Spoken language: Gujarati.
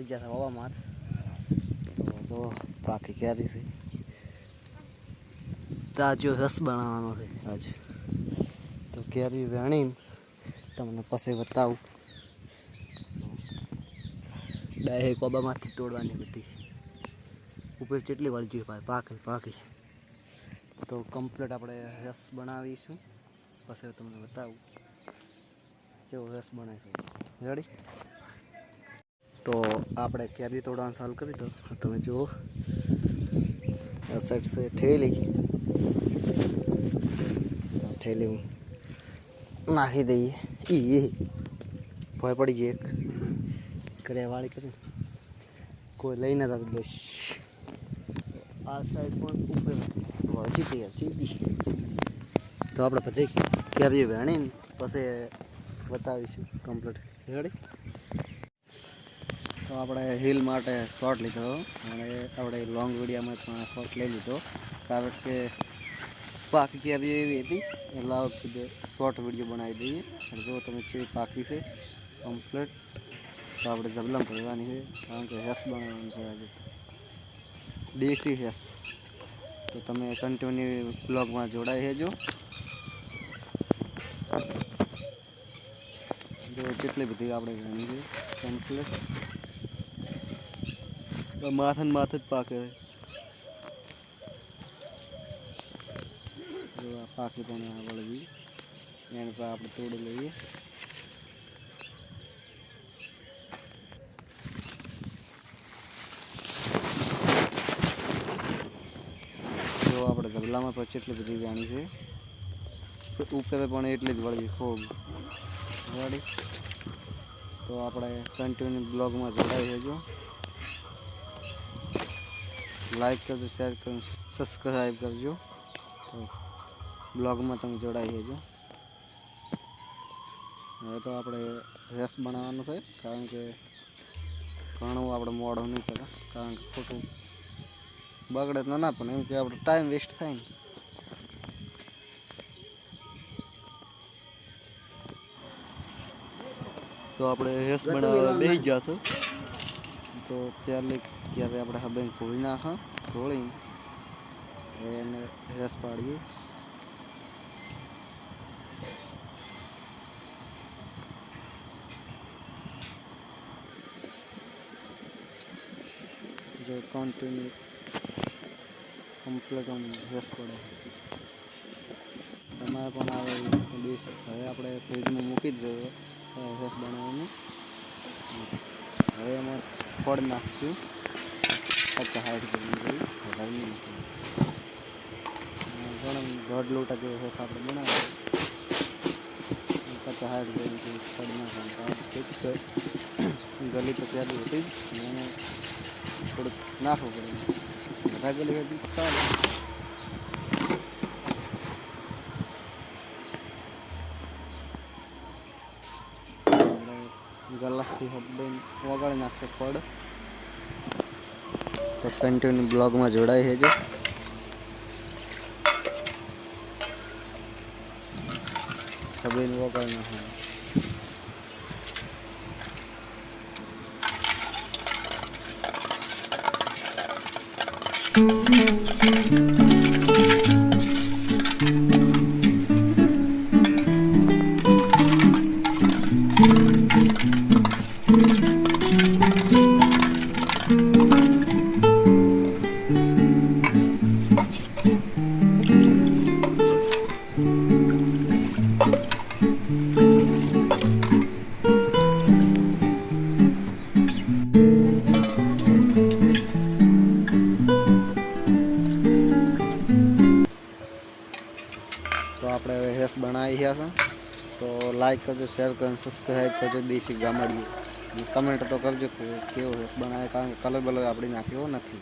પડી જશે હવામાં તો પાકી ક્યારે છે તાજો રસ બનાવવાનો છે આજે. તો કેરી વેણીને તમને પછી બતાવું. ડાયરેક્ટ કોબામાંથી તોડવાની બધી. ઉપર કેટલી વળજી ભાઈ પાકી પાકી. તો કમ્પ્લીટ આપણે રસ બનાવીશું. પછી તમને બતાવું. કેવો રસ બને છે. રેડી તો આપણે કેરી તોડવાનું સાલ કરી દો તમે જુઓ. આ સાઈડ છે ઠેલી. ઠેલી નાખી દઈએ. ઈ ભય પડી ગઈ એક. કર્યા વાળી કરી. કોઈ લઈને નતા બસ. આ સાઈડ પણ ઉપર વળતી તૈયાર થઈ ગઈ તો આપણે બધે કેરી વેણીને પછી બતાવીશું કમ્પ્લીટ રેડી? તો આપણે હિલ માટે શોર્ટ લીધો. અને આપણે લોંગ વિડીયામાં પણ શોર્ટ લઈ લીધો. કારણ કે પાકી ક્યારે એવી હતી? એટલે વખતે શોર્ટ વીડિયો બનાવી દઈએ. જો તમે કેવી પાકી છે કમ્પ્લીટ તો આપણે જબલમ કરવાની છે, કારણ કે હેસ બનાવવાનું છે આજે. દેશી હેસ. તો તમે કન્ટિન્યુ બ્લોગમાં જોડાઈ હેજો જો કેટલી બધી આપણે જાણી છે કમ્પ્લીટ માથે ને માથે જ પાકે પાકી પણ આ વળગી. એને પર આપણે તોડી લઈએ. તો આપણે ઝબલામાં પછી એટલી બધી જાણી છે. ઉપર પણ એટલી જ વળગી ખૂબ. વળી. તો આપણે કન્ટિન્યુ બ્લોગમાં જોડાઈ રહેજો. લાઈક કરજો શેર કરજો સબસ્ક્રાઈબ કરજો તો બ્લોગમાં તમે જોડાઈ રહેજો હવે તો આપણે રેસ બનાવવાનું છે કારણ કે ઘણું આપણે મોડું નહીં કરે કારણ કે ખોટું બગડે તો ના પણ એમ કે આપણો ટાઈમ વેસ્ટ થાય ને તો આપણે રેસ બનાવવા બેસી ગયા છો તો ત્યારે ત્યારે આપણે હવે ખોળી નાખા ખોળી હવે એને રેસ પાડીએ જો કન્ટિન્યુ કમ્પ્લીટ આમ રેસ પડે તમારે પણ આવે ડીશ હવે આપણે ફ્રીજમાં મૂકી જ દેવો રેસ બનાવવાનું હવે એમાં ફળ નાખશું પચાસ સાઠ જેવી વધારે ઘણો દોઢ લોટા જેવો રસ આપણે બનાવીએ પચાસ સાઠ જેવી ફળ નાખવાનું ઠીક છે ગલી તો ત્યારે હતી. અને થોડુંક નાખવું પડે. વધારે ગલી હતી સારું ગલાસથી હબડીને વગાડી નાખશે પડ તો કન્ટિન્યુ બ્લોગમાં જોડાઈ છે હબડીને વગાડી નાખવાનું તો આપણે હવે હેસ બનાવી ગયા છે તો લાઈક કરજો શેર કરજો સબસ્ક્રાઈબ કરજો દેશી ગામડિયું કમેન્ટ તો કરજો કે કેવો હેસ બનાવે કારણ કે કલર બલર આપણે નાખ્યો નથી